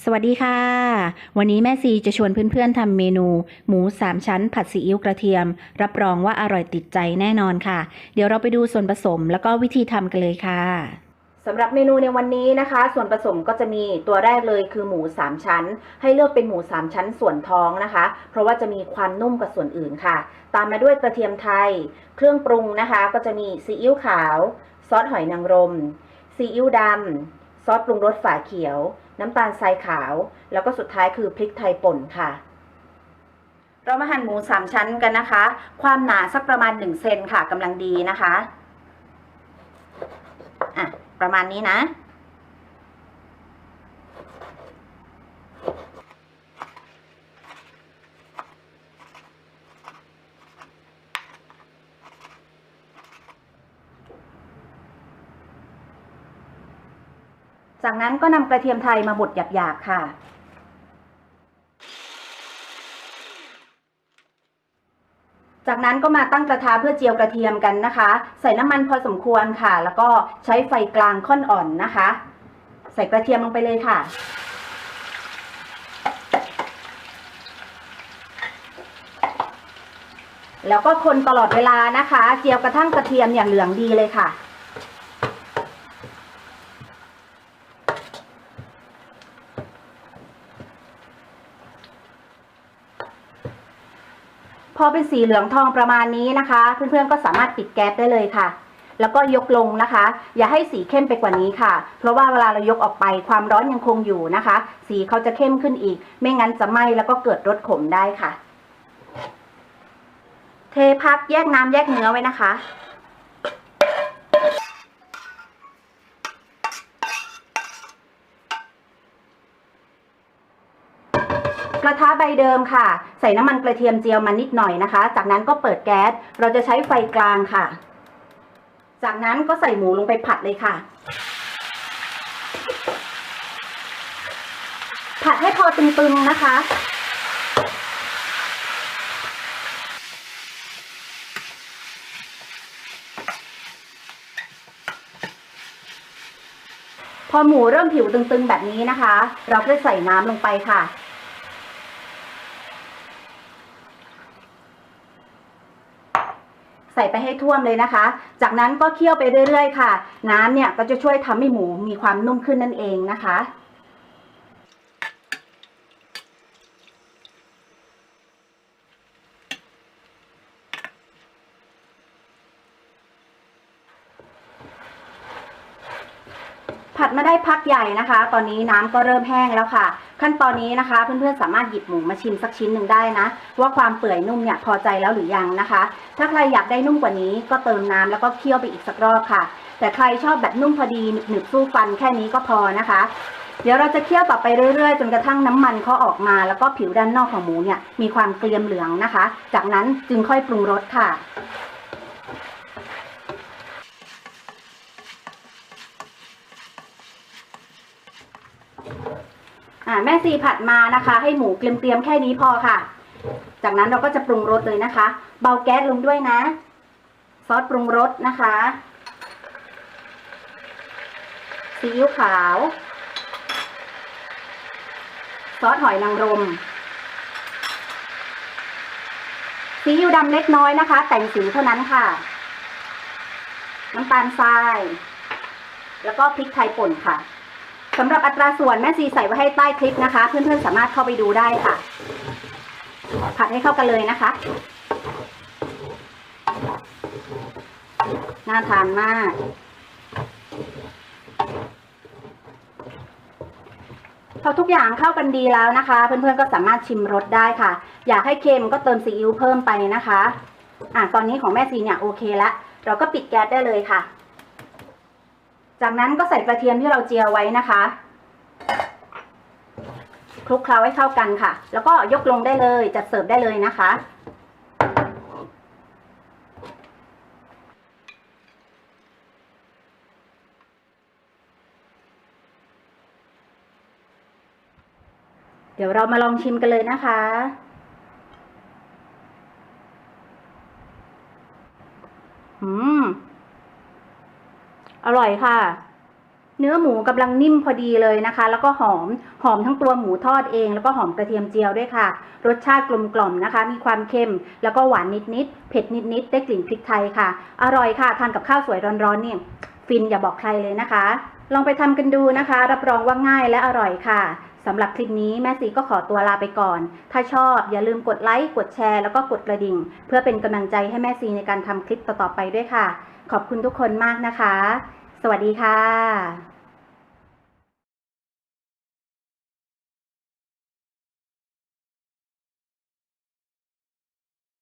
สวัสดีค่ะ วันนี้แม่ซีจะชวนเพื่อนๆทำเมนู หมู3ชั้น ผัดซีอิ๊วกระเทียม รับรองว่าอร่อยติดใจแน่นอนค่ะ เดี๋ยวเราไปดูส่วนผสมแล้วก็วิธีทำกันเลยค่ะสำหรับเมนูในวันนี้นะคะ ส่วนผสมก็จะมีตัวแรกเลยคือหมู 3 ชั้น ให้เลือกเป็นหมู 3 ชั้นส่วนท้องนะคะ เพราะว่าจะมีความนุ่มกว่าส่วนอื่นค่ะ ตามมาด้วยกระเทียมไทย เครื่องปรุงนะคะ ก็จะมีซีอิ๊วขาว ซอสหอยนางรมซีอิ๊วดำซอสปรุงรสฝาเขียว น้ำตาลทรายขาว แล้วก็สุดท้ายคือพริกไทยป่นค่ะ เรามาหั่นหมูสามชั้นกันนะคะ ความหนาสักประมาณ1เซนค่ะกำลังดีนะคะ อะ ประมาณนี้นะ จากนั้นก็นำกระเทียมไทยมาบดหยาบๆค่ะ จากนั้นก็มาตั้งกระทะเพื่อเจียวกระเทียมกันนะคะ ใส่น้ำมันพอสมควรค่ะ แล้วก็ใช้ไฟกลางค่อนอ่อนนะคะ ใส่กระเทียมลงไปเลยค่ะแล้วก็คนตลอดเวลานะคะ เจียวกระทั่งกระเทียมอย่างเหลืองดีเลยค่ะ พ อเป็นสีเหลืองทองประมาณนี้นะคะ เพื่อนๆก็สามารถปิดแก๊สได้เลยค่ะ แล้วก็ยกลงนะคะ อย่าให้สีเข้มไปกว่านี้ค่ะ เพราะว่าเวลาเรายกออกไปความร้อนยังคงอยู่นะคะ สีเขาจะเข้มขึ้นอีก ไม่งั้นจะไหม้แล้วก็เกิดรสขมได้ค่ะ เทพักแยกน้ำแยกเนื้อไว้นะคะ กระทะใบเดิมค่ะ ใส่น้ำมันกระเทียมเจียวมานิดหน่อยนะคะ จากนั้นก็เปิดแก๊ส เราจะใช้ไฟกลางค่ะ จากนั้นก็ใส่หมูลงไปผัดเลยค่ะ ผัดให้พอตึงๆนะคะ พอหมูเริ่มผิวตึงๆแบบนี้นะคะ เราก็ใส่น้ำลงไปค่ะ ใส่ไปให้ท่วมเลยนะคะ จากนั้นก็เคี่ยวไปเรื่อยๆ ค่ะ น้ำเนี่ยก็จะช่วยทำให้หมูมีความนุ่มขึ้นนั่นเองนะคะ ผัดมาได้พักใหญ่นะคะ ตอนนี้น้ำก็เริ่มแห้งแล้วค่ะ ขั้นตอนนี้นะคะ เพื่อนๆสามารถหยิบหมูมาชิมสักชิ้นหนึ่งได้นะ ว่าความเปื่อยนุ่มเนี่ยพอใจแล้วหรือยังนะคะ ถ้าใครอยากได้นุ่มกว่านี้ก็เติมน้ำแล้วก็เคี่ยวไปอีกสักรอบค่ะ แต่ใครชอบแบบนุ่มพอดีหนึบๆสู้ฟันแค่นี้ก็พอนะคะเดี๋ยวเราจะเคี่ยวต่อไปเรื่อยๆ จนกระทั่งน้ำมันเขาออกมา แล้วก็ผิวด้านนอกของหมูเนี่ยมีความเกรียมเหลืองนะคะ จากนั้นจึงค่อยปรุงรสค่ะ อ่าแม่ซีผัดมานะคะ ให้หมูเกรียมๆแค่นี้พอค่ะ จากนั้นเราก็จะปรุงรสเลยนะคะ เบาแก๊สลงด้วยนะ ซอสปรุงรสนะคะซีอิ๊วขาว ซอสหอยนางรมซีอิ๊วดำเล็กน้อยนะคะ แต่งสีเท่านั้นค่ะ น้ำตาลทราย แล้วก็พริกไทยป่นค่ะ สำหรับอัตราส่วนแม่ซีใส่ไว้ให้ใต้คลิปนะคะ เพื่อนๆสามารถเข้าไปดูได้ค่ะ ผัดให้เข้ากันเลยนะคะ น่าทานมาก พอทุกอย่างเข้ากันดีแล้วนะคะ เพื่อนๆก็สามารถชิมรสได้ค่ะ อยากให้เค็มก็เติมซีอิ๊วเพิ่มไปนะคะ อะตอนนี้ของแม่ซีเนี่ยโอเคแล้วเราก็ปิดแก๊สได้เลยค่ะ จากนั้นก็ใส่กระเทียมที่เราเจียวไว้นะคะคลุกเคล้าให้เข้ากันค่ะ แล้วก็ยกลงได้เลยจัดเสิร์ฟได้เลยนะคะ เดี๋ยวเรามาลองชิมกันเลยนะคะ อืม อร่อยค่ะ เนื้อหมูกำลังนิ่มพอดีเลยนะคะ แล้วก็หอมหอมทั้งตัวหมูทอดเอง แล้วก็หอมกระเทียมเจียวด้วยค่ะ รสชาติกลมกล่อมนะคะ มีความเค็ม แล้วก็หวานนิดๆเผ็ดนิดๆได้กลิ่นพริกไทยค่ะ อร่อยค่ะทานกับข้าวสวยร้อนๆนี่ฟินอย่าบอกใครเลยนะคะ ลองไปทำกันดูนะคะ รับรองว่าง่ายและอร่อยค่ะ สำหรับคลิปนี้แม่ซีก็ขอตัวลาไปก่อน ถ้าชอบอย่าลืมกดไลค์ กดแชร์ แล้วก็กดกระดิ่ง เพื่อเป็นกำลังใจให้แม่ซีในการทำคลิปต่อๆไปด้วยค่ะ ขอบคุณทุกคนมากนะคะ สวัสดีค่ะ